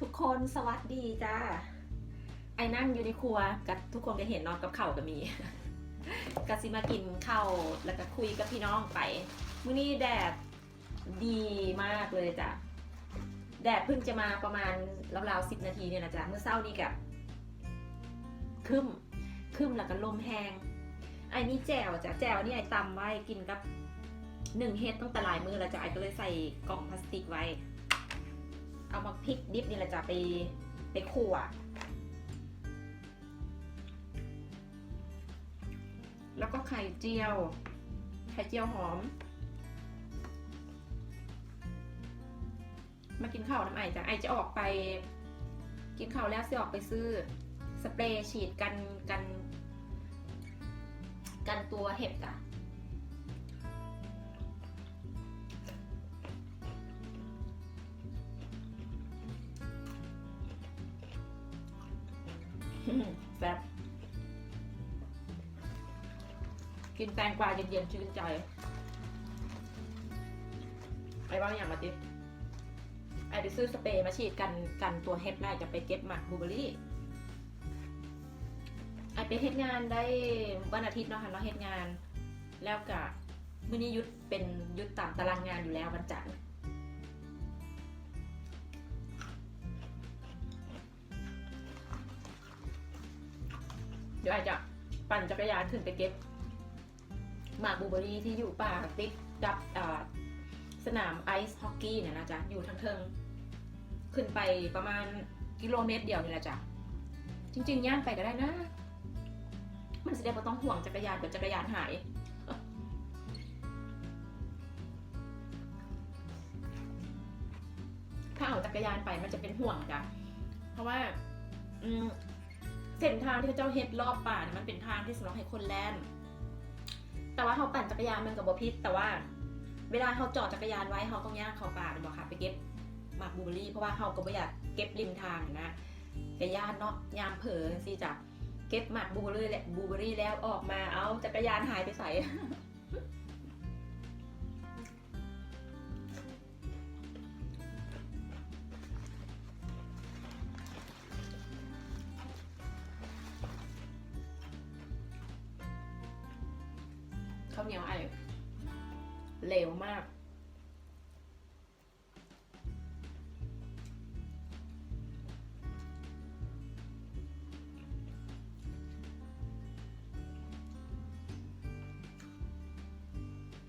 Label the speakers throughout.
Speaker 1: ทุกคนสวัสดีจ้าไอ้นั่งอยู่ในครัวกับทุกคนก็เห็นนอนกับเข่าก็มีก็สิมากินข้าวแล้วก็คุยกับพี่น้องไปมื้อนี้แดดดีมากเลยจ้ะแดดเพิ่งจะมาประมาณราวๆสิบนาทีเนี่ยนะจ๊ะเมื่อเช้านี้กับคึมคึมแล้วก็ลมแห้งไอ้นี่แจ่วจ้ะแจ่วนี่ไอ้ตำไว้กินกับหนึ่งเฮ็ดต้องแต่ลายมือแล้วจ้ะไอ้ก็เลยใส่กล่องพลาสติกไว้ เอามาพริกดิบนี่แหละจ้ะไปไปคั่วแล้วก็ไข่เจียว ไข่เจียวหอม มากินข้าวน้ำไอจ้ะไอจะออกไป กินข้าวแล้วจะออกไปซื้อ สเปรย์ฉีดกันกัน กันตัวเห็บจ้ะ แซ่บกินแตงกวาเย็นๆชื่นใจ ไอ้บ้างอย่างมาติไอ้ไปซื้อสเปรย์มาฉีดกันกันตัวเห็บได้จะไปเก็บหมากบลูเบอรี่ไอไปเฮ็ดงานได้วันอาทิตย์เนาะค่ะเนาะเฮ็ดงาน แล้วก็มื้อนี้ยุดเป็นยุดตามตารางงานอยู่แล้ววันจันทร์ ดี๋ยวอาจจะปั่นจักรยานขึ้นไปเก็บหมากบูเบอรี่ที่อยู่ป่าติดกับสนามไอซ์ฮอกกี้เนี่ยนะจ๊ะอยู่ทางเทิงขึ้นไปประมาณกิโลเมตรเดียวนี่แหละจ้ะจริงๆย่างไปก็ได้นะ มันแสดงว่าต้องห่วงจักรยานเดี๋ยวจักรยานหายถ้าเอาจักรยานไปมันจะเป็นห่วงจ้ะเพราะว่าอืม เส้นทางที่เจ้าเฮ็ดรอบป่าเนี่ยมันเป็นทางที่สำหรับให้คนแล่น แต่ว่าเขาปั่นจักรยานมันกับบพิษแต่ว่า เวลาเขาจอดจักรยานไว้เขาต้องย่างเขาป่าเป็นบอกค่ะไปเก็บหมากบูเบอรี่เพราะว่าเขาก็ไม่อยากเก็บริมทางนะแต่ย่านเนาะยามเผลอสิจ้ะเก็บหมากบูเบอรี่แหละบูเบอรี่แล้วออกมาเอาจักรยานหายไปใส่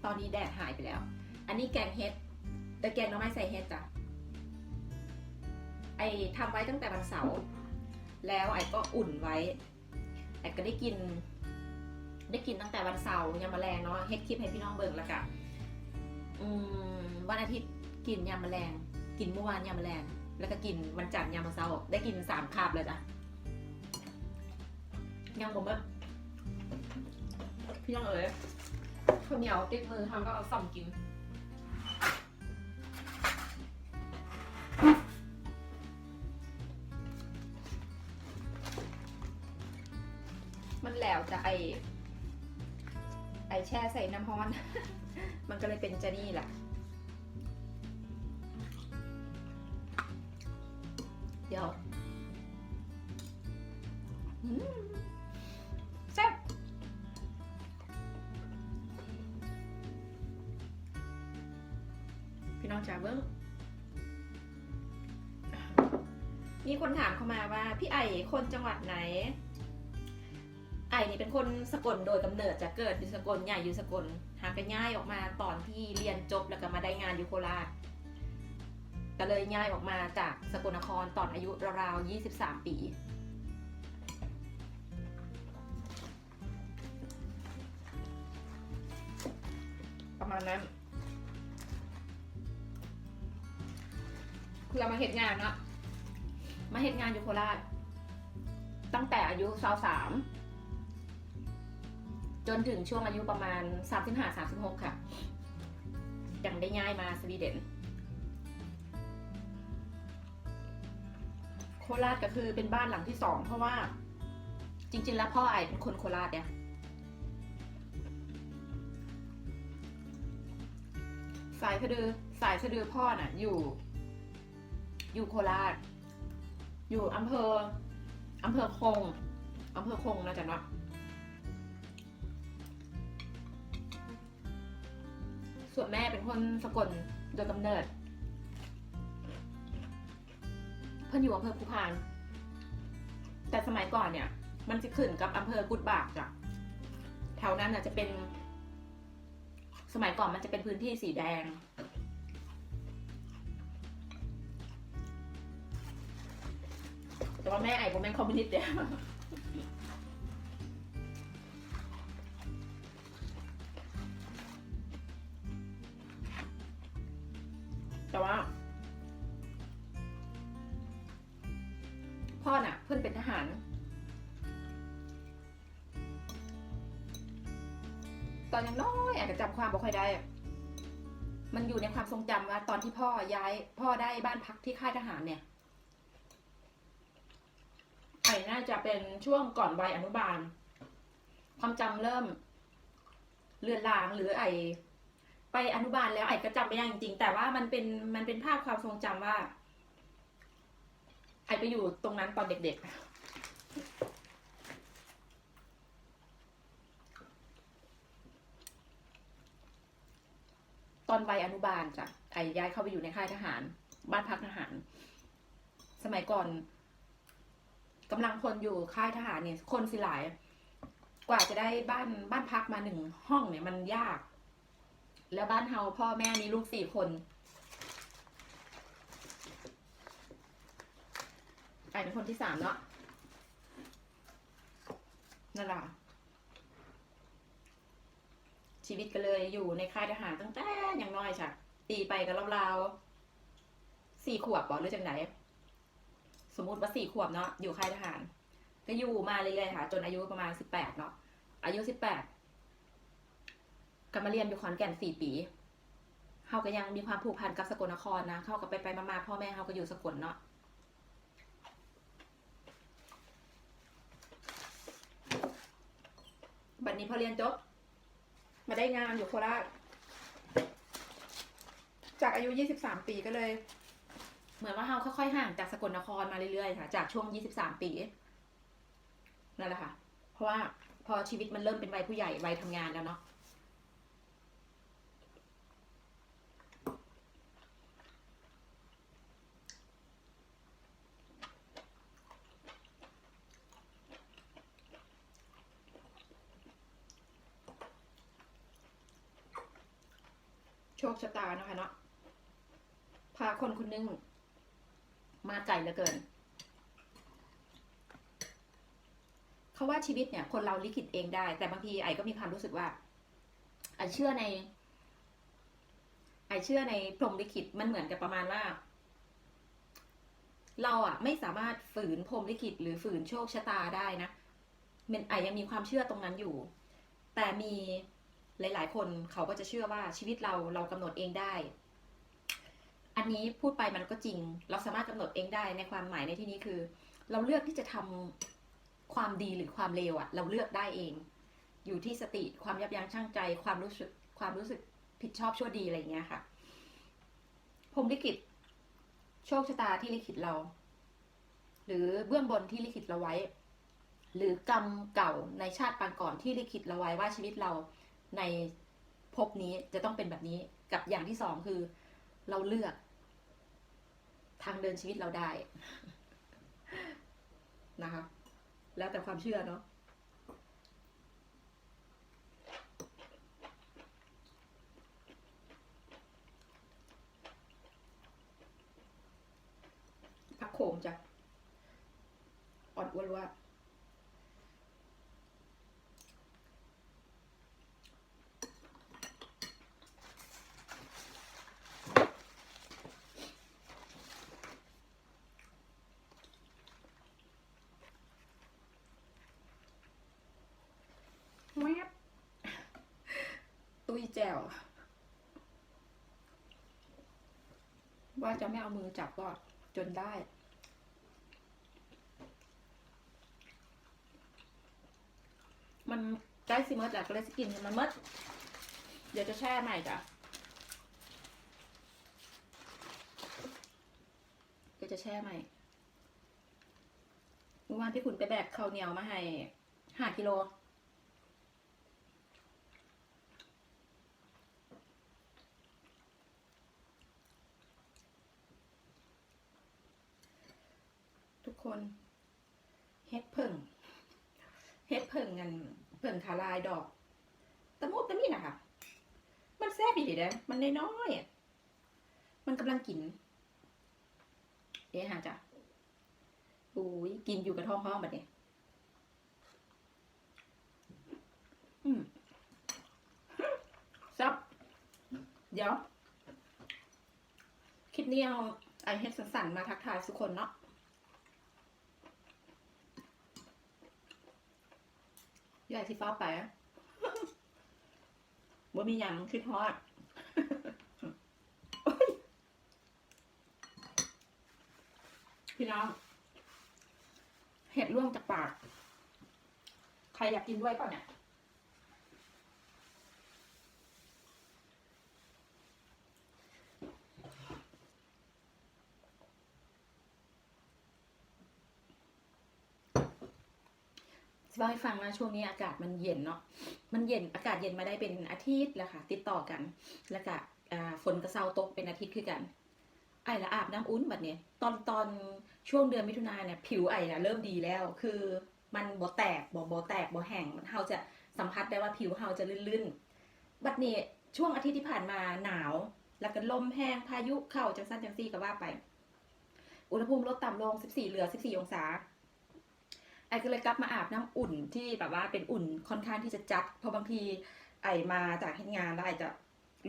Speaker 1: ตอนนี้แดดหายไปแล้ว อันนี้แกงเห็ด แต่แกงหน้ำไม้ใส่เห็ดจ้ะ ไอทำไว้ตั้งแต่วันเสาร์ แล้วไอก็อุ่นไว้ ไอก็ได้กิน ได้กินตั้งแต่วันเสาร์ยามแมลงเนาะ เฮ็ดคลิปให้พี่น้องเบิ่งแล้วกะอืมวันอาทิตย์กินยามแมลง กินเมื่อวานยามแมลง แล้วก็กินวันจันทร์ยามมื้อเช้าได้กินสามคาบเลยจ้ะยังผมแบบพี่น้องเอ๋ย ข้าวเหนียวติดมือทำก็เอาส่อมกิน มันแล้วจะไอไอแช่ใส่น้ำร้อน มันก็เลยเป็นจะนี่แหละเดี๋ยว มีคนถามเข้ามาว่าพี่ไอคนจังหวัดไหน ไอนี่เป็นคนสกลโดยกำเนิดจะเกิดอยู่สกลใหญ่อยู่สกลหากันย้ายออกมาตอนที่เรียนจบแล้วก็มาได้งานอยู่โคราชก็เลยย้ายออกมาจากสกลนครตอนอายุราวๆ23 ปี ประมาณนั้นคือเรามาเหตุงานเนาะ มาเหตุงานอยู่โคราช ตั้งแต่อายุสาวสามจนถึงช่วงอายุประมาณสามสิบห้าสามสิบหกค่ะยังได้ย้ายมาสวีเดน โคราชก็คือเป็นบ้านหลังที่สองเพราะว่า จริง ๆ แล้วพ่อไอเป็นคนโคราชเนี่ยสายสะดือสายสะดือพ่อน่ะอยู่ อยู่โคราช อยู่อำเภออำเภอคงอำเภอคงนะจ๊ะเนาะส่วนแม่เป็นคนสกลโดยกำเนิด เพิ่นอยู่อำเภอภูพาน แต่สมัยก่อนเนี่ย มันจะขึ้นกับอำเภอกุดบากจ้ะแถวนั้นน่ะจะเป็น สมัยก่อนมันจะเป็นพื้นที่สีแดง แต่ว่าแม่ไอ้ผมเป็นคอมมิวนิสต์เดียแต่ว่า พ่อน่ะ เพื่อนเป็นทหารตอนยังน้อยอาจจะจำความบ่ค่อยได้ มันอยู่ในความทรงจำว่าตอนที่พ่อย้าย พ่อได้บ้านพักที่ค่ายทหารเนี่ย ไอ้น่าจะเป็นช่วงก่อนวัยอนุบาล ความจำเริ่ม เลือนลางหรือไอ ไปอนุบาลแล้วไอก็จำไม่ได้จริงๆ แต่ว่ามันเป็นมันเป็นภาพความทรงจำว่า ไอไปอยู่ตรงนั้นตอนเด็กๆตอนวัยอนุบาลจ้ะไอ้ย้ายเข้าไปอยู่ในค่ายทหาร บ้านพักทหาร สมัยก่อน กำลังคนอยู่ค่ายทหารเนี่ย คนสิหลาย กว่าจะได้บ้านบ้านพักมาหนึ่งห้องเนี่ยมันยาก แล้วบ้านเฮาพ่อแม่มีลูกสี่คนไอ้เป็นคนที่สามเนาะนั่นแหละชีวิตก็เลยอยู่ในค่ายทหารตั้งแต่ยังน้อยจ้ะตีไปกันราวๆสี่ขวบบอกหรือจังไหน สมมติว่าสี่ขวบเนาะอยู่ค่ายทหาร ก็อยู่มาเรื่อยๆค่ะ จนอายุประมาณสิบแปดเนาะอายุสิบแปดก็มาเรียนอยู่ขอนแก่นสี่ปีเขาก็ยังมีความผูกพันกับสกลนครนะเขาก็ไปไปมาๆพ่อแม่เขาก็อยู่สกลเนาะบัดนี้พอเรียนจบมาได้งานอยู่โคราชจากอายุ 23 ปีก็เลย เหมือนว่าเราค่อยๆห่างจากสกลนครมาเรื่อยๆค่ะ จากช่วง 23 ปีนั่นแหละค่ะ เพราะว่าพอชีวิตมันเริ่มเป็นวัยผู้ใหญ่วัยทำงานแล้วเนาะโชคชะตานะคะเนาะพาคนคนหนึง มาไกลเหลือเกินเขาว่าชีวิตเนี่ย คนเราลิขิตเองได้ แต่บางทีไอ้ก็มีความรู้สึกว่าไอ้เชื่อใน ไอ้เชื่อในพรหมลิขิตมันเหมือนกับประมาณว่า เราอะไม่สามารถฝืนพรหมลิขิต หรือฝืนโชคชะตาได้นะมันไอ้ยังมีความเชื่อตรงนั้นอยู่ แต่มีหลาย ๆ คนเขาก็จะเชื่อว่าชีวิตเราเรากำหนดเองได้ นี้พูดไปมันก็จริง เราสามารถกำหนดเองได้ในความหมายในที่นี้คือ เราเลือกที่จะทำความดีหรือความเลวอะเราเลือกได้เอง อยู่ที่สติความยับยั้งชั่งใจ ความรู้สึกความรู้สึกผิดชอบชั่วดีอะไรอย่างเงี้ยค่ะพรมลิขิตโชคชะตาที่ลิขิตเรา หรือเบื้องบนที่ลิขิตเราไว้ หรือกรรมเก่าในชาติปางก่อนที่ลิขิตเราไว้ว่าชีวิตเราในภพนี้จะต้องเป็นแบบนี้กับอย่างที่สองคือ เราเลือกางเดินชีวิตเราได้นะคะ แล้วแต่ความเชื่อเนาะพักโขมจ้ะอ่อนอ้วนว่า แวบ วว่าจะไม่เอามือจับก็จนได้ มันใกล้สิเมดแล้วก็เลยสกินมันมดเดี๋ยวจะแช่ใหม่จ้ะเดี๋ยวจะแช่ใหม่เมื่อวานพี่ขุนไปแบกข้าวเหนียวมาให้ห้ากิโล คน เฮ็ดเพิ่งเฮ็ดเพิ่งกันเพิ่งขาลายดอกตะมุตะมี่นะคะมันแซ่บดีเด้มันน้อยๆมันกำลังกิน เอ๊ะหาจ้ะอุ้ยกินอยู่กับท้องห้องแบบนี้อืมซับเดี๋ยว คลิปนี้เอาไอเฮ็ดสั้นๆมาทักทายทุกคนเนาะ ยายที่ฟ้าไปบ่มีหยังคิดทอดพี่น้องเห็ดร่วงจากปาก ใครอยากกินด้วยเปล่าเนี่ย เล่าให้ฟังนะช่วงนี้อากาศมันเย็นเนาะมันเย็นอากาศเย็นมาได้เป็นอาทิตย์แล้วค่ะ ติดต่อกัน แล้วก็ฝนกระเซาตกเป็นอาทิตย์คือกัน ไอ้ละอาบน้ำอุ่นแบบเนี้ยตอนตอนช่วงเดือนมิถุนาเนี่ยผิวไอ้นะเริ่มดีแล้ว คือมันบ่แตกบ่บ่แตกบ่แห้งมันเฮาจะสัมผัสได้ว่าผิวเฮาจะลื่นๆบัดนี้ช่วงอาทิตย์ที่ผ่านมาหนาว แล้วก็ลมแห้งพายุเข้าจังสั้นจังซี่ก็ว่าไป อุณหภูมิลดต่ำลง 14 เหลือ 14 องศา ไอก็เลยกลับมาอาบน้ำอุ่นที่แบบว่าเป็นอุ่นค่อนข้างที่จะจัดเพราะบางทีไอมาจากเฮ็ดงานแล้วไอจะ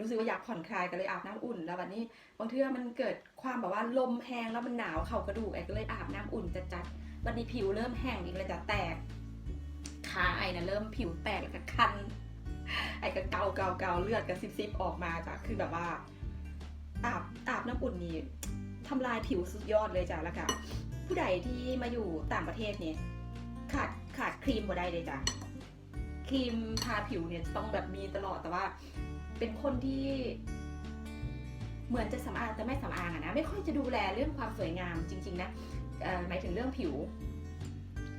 Speaker 1: รู้สึกว่าอยากผ่อนคลายก็เลยอาบน้ำอุ่น แล้ววันนี้บางเทื่อมันเกิดความแบบว่าลมแห้งแล้วมันหนาวเข่ากระดูกไอก็เลยอาบน้ำอุ่นจัดจัดๆวันนี้ผิวเริ่มแห้งอีกเลยจะแตกขาไอนะเริ่มผิวแตกแล้วก็คัน ไอก็เกาเกาเกาเลือดกันซิบๆออกมาจ้ะคือแบบว่าอาบอาบน้ำอุ่นนี่ทำลายผิวสุดยอดเลยจ้ะแล้วก็ผู้ใดที่มาอยู่ต่างประเทศเนี่ย ขาดขาดครีมบ่ได้เลยจ้ะครีมทาผิวเนี่ยต้องแบบมีตลอดแต่ว่า เป็นคนที่ เหมือนจะสำอางแต่ไม่สำอางอะนะไม่ค่อยจะดูแลเรื่องความสวยงามจริง ๆ นะหมายถึงเรื่องผิว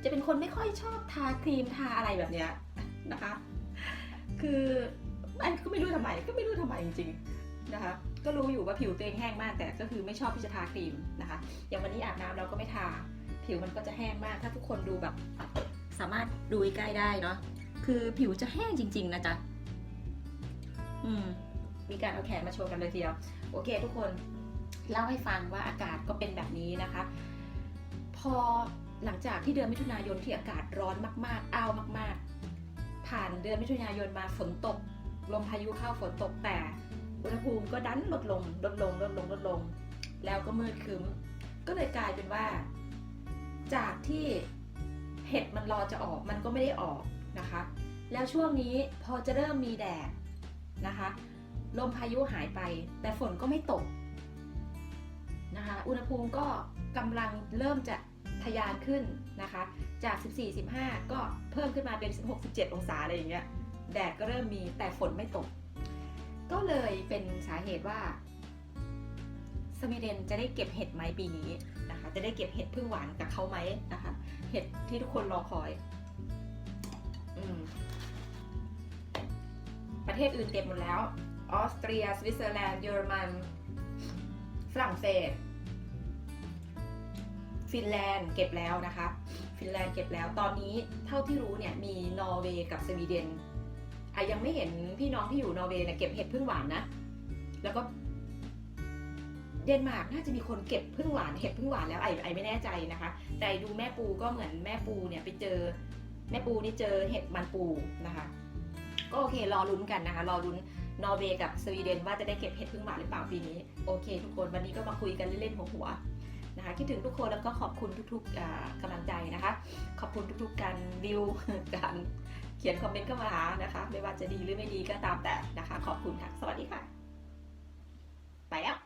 Speaker 1: จะเป็นคนไม่ค่อยชอบทาครีมทาอะไรแบบเนี้ยนะคะ คืออันก็ไม่รู้ทำไมก็ไม่รู้ทำไมจริง ๆนะคะ ก็รู้อยู่ว่าผิวตัวเองแห้งมากแต่ก็คือไม่ชอบที่จะทาครีมนะคะ อย่างวันนี้อาบน้ำเราก็ไม่ทา วมันก็จะแห้งมาก ถ้าทุกคนดูแบบสามารถดูใกล้ได้เนาะคือผิวจะแห้งจริง ๆ นะจ๊ะอืม มีการเอาแขนมาโชว์กันเลยทีเดียว โอเค ทุกคนเล่าให้ฟังว่าอากาศก็เป็นแบบนี้นะคะ พอหลังจากที่เดือนมิถุนายนที่อากาศร้อนมากๆ อ้าวมาก ๆ ผ่านเดือนมิถุนายนมาฝนตก ลมพายุเข้าฝนตกแต่อุณหภูมิก็ดันลดลงลดลงลดลงลดลง แล้วก็มืดครึ้ม ก็เลยกลายเป็นว่า จากที่เห็ดมันรอจะออกมันก็ไม่ได้ออกนะคะ แล้วช่วงนี้พอจะเริ่มมีแดดนะคะ ลมพายุหายไป แต่ฝนก็ไม่ตกนะคะ อุณหภูมิก็กำลังเริ่มจะทะยานขึ้นนะคะ จาก 14-15 ก็เพิ่มขึ้นมาเป็น16-17องศาอะไรอย่างเงี้ย แดดก็เริ่มมีแต่ฝนไม่ตก ก็เลยเป็นสาเหตุว่าสวีเดนจะได้เก็บเห็ดไหมปีนี้ จะได้เก็บเห็ดพึ่งหวานกับเขาไหมนะคะ เห็ดที่ทุกคนรอคอยอืมประเทศอื่นเก็บหมดแล้ว ออสเตรีย สวิตเซอร์แลนด์ เยอรมัน ฝรั่งเศส ฟินแลนด์เก็บแล้วนะคะ ฟินแลนด์เก็บแล้ว ตอนนี้เท่าที่รู้เนี่ยมีนอร์เวย์กับสวีเดนอะยังไม่เห็นพี่น้องที่อยู่นอร์เวย์เนี่ยเก็บเห็ดพึ่งหวานนะ แล้วก็ เดนมาร์กน่าจะมีคนเก็บพึ่งหวานเห็ดพึ่งหวานแล้วไอไอไม่แน่ใจนะคะ แต่ดูแม่ปูก็เหมือนแม่ปูเนี่ยไปเจอแม่ปูนี่เจอเห็ดมันปูนะคะ ก็โอเครอลุ้นกันนะคะรอลุ้นนอร์เวย์กับสวีเดนว่าจะได้เก็บเห็ดพึ่งหวานหรือเปล่าปีนี้โอเค ทุกคนวันนี้ก็มาคุยกันเล่นๆหัวๆนะคะคิดถึงทุกคนแล้วก็ขอบคุณทุกๆอ่ากำลังใจนะคะ ขอบคุณทุกๆการวิวการเขียนคอมเมนต์เข้ามานะคะ ไม่ว่าจะดีหรือไม่ดีก็ตามแต่นะคะ ขอบคุณค่ะ สวัสดีค่ะ ไปแล้ว